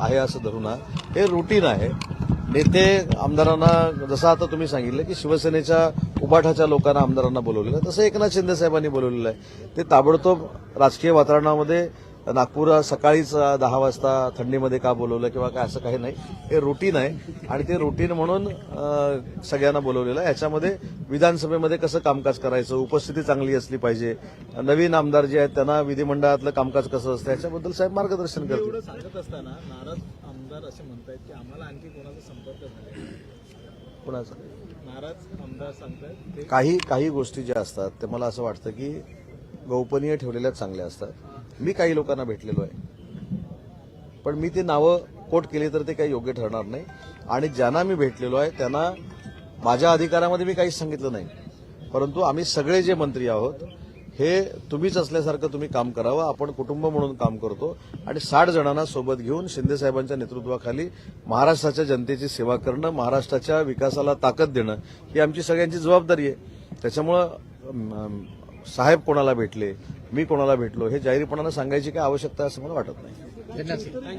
आहे असं धरून हे. रुटीन आहे. नेते आमदारांना जसं आता तुम्ही सांगितलं की शिवसेनेच्या उबाठाच्या लोकांना आमदारांना बोलवलेलं आहे. तसं एकनाथ शिंदे साहेबांनी बोलवलेलं आहे. ते ताबडतोब राजकीय वातावरणामध्ये नागपूर सकाळीच दहा वाजता थंडीमध्ये का बोलवलं किंवा काय असं काही नाही. हे रुटीन आहे. आणि ते रुटीन म्हणून सगळ्यांना बोलवलेलं आहे. याच्यामध्ये विधानसभेमध्ये कसं कामकाज करायचं? उपस्थिती चांगली असली पाहिजे. नवीन आमदार जे आहेत त्यांना विधिमंडळातलं कामकाज कसं असतं? याच्याबद्दल साहेब मार्गदर्शन करतील. एवढं सांगत असताना नाराज आमदार असे की आम्हाला आणखी कोणाचा संपर्क झाला कुणाचं? नाराज आमदार काही काही गोष्टी ज्या असतात ते मला असं वाटतं की गोपनीय ठेवलेल्या चांगल्या असतात. मी काही लोकांना भेटलेलो आहे. पण मी ते नावं कोट केली तर ते काही योग्य ठरणार नाही. आणि ज्यांना मी भेटलेलो आहे त्यांना माझ्या अधिकारामध्ये मी काहीच सांगितलं नाही. परंतु आम्ही सगळे जे मंत्री आहोत हे तुम्हीच असल्यासारखं तुम्ही काम करावं. आपण कुटुंब म्हणून काम करतो. आणि साठ जणांना सोबत घेऊन शिंदेसाहेबांच्या नेतृत्वाखाली महाराष्ट्राच्या जनतेची सेवा करणं महाराष्ट्राच्या विकासाला ताकद देणं ही आमची सगळ्यांची जबाबदारी आहे. त्याच्यामुळं साहेब कोणाला भेटले? मी कोणाला भेटलो हे जाहीरपणानं सांगायची काय आवश्यकता आहे असं मला वाटत नाही.